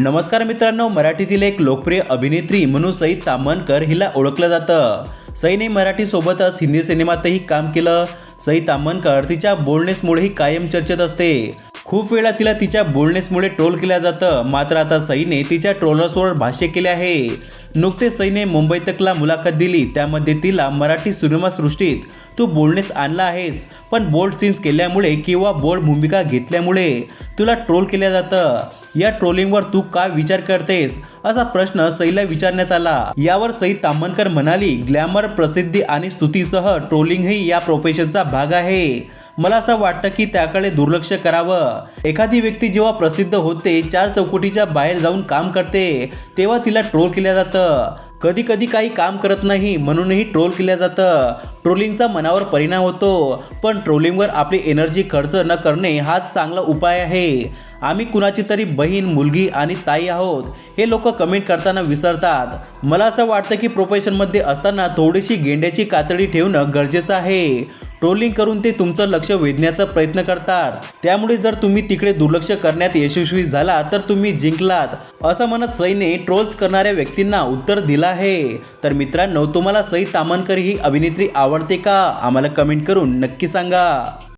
नमस्कार मित्रांनो मराठीतील एक लोकप्रिय अभिनेत्री म्हणून सई तामनकर हिला ओळखलं जातं. सईने मराठीसोबतच हिंदी सिनेमातही काम केलं. सई तामनकर तिच्या बोलनेसमुळेही कायम चर्चेत असते. खूप वेळा तिला तिच्या बोलनेसमुळे ट्रोल केलं जातं. मात्र आता सईने तिच्या ट्रोलर्सवर भाष्य केले आहे. नुकतेच सईने मुंबई तकला मुलाखत दिली. त्यामध्ये तिला मराठी सिनेमासृष्टीत तू बोलणेस आणला आहेस. पण बोल्ड सीन्स केल्यामुळे किंवा बोल्ड भूमिका घेतल्यामुळे तुला ट्रोल केलं जातं. या ट्रोलिंगवर तू काय विचार करतेस? असा प्रश्न सईला विचारण्यात आला. यावर सई तामणकर म्हणाली ग्लॅमर प्रसिद्धी आणि स्तुतीसह ट्रोलिंग ही या प्रोफेशनचा भाग आहे. मला असं वाटतं की त्याकडे दुर्लक्ष करावं. एखादी व्यक्ती जेव्हा प्रसिद्ध होते चार चौकटीच्या बाहेर जाऊन काम करते तेव्हा तिला ट्रोल केलं जातं. कधी कधी काही काम करत नाही म्हणूनही ट्रोल केलं जातं. ट्रोलिंगचा मनावर परिणाम होतो पण ट्रोलिंगवर आपली एनर्जी खर्च न करणे हाच चांगला उपाय आहे. आम्ही कुणाची तरी बहीण मुलगी आणि ताई आहोत हे लोक कमेंट करताना विसरतात. मला असं वाटतं की प्रोफेशनमध्ये असताना थोडीशी गेंड्याची कातडी ठेवणं गरजेचं आहे. ट्रोलिंग करून ते तुमचं लक्ष वेधण्याचा प्रयत्न करतात. त्यामुळे जर तुम्ही तिकडे दुर्लक्ष करण्यात यशस्वी झाला तर तुम्ही जिंकलात. असं म्हणत सईने ट्रोल्स करणाऱ्या व्यक्तींना उत्तर दिलं आहे. तर मित्रांनो तुम्हाला सई तामनकर ही अभिनेत्री आवडते का? आम्हाला कमेंट करून नक्की सांगा.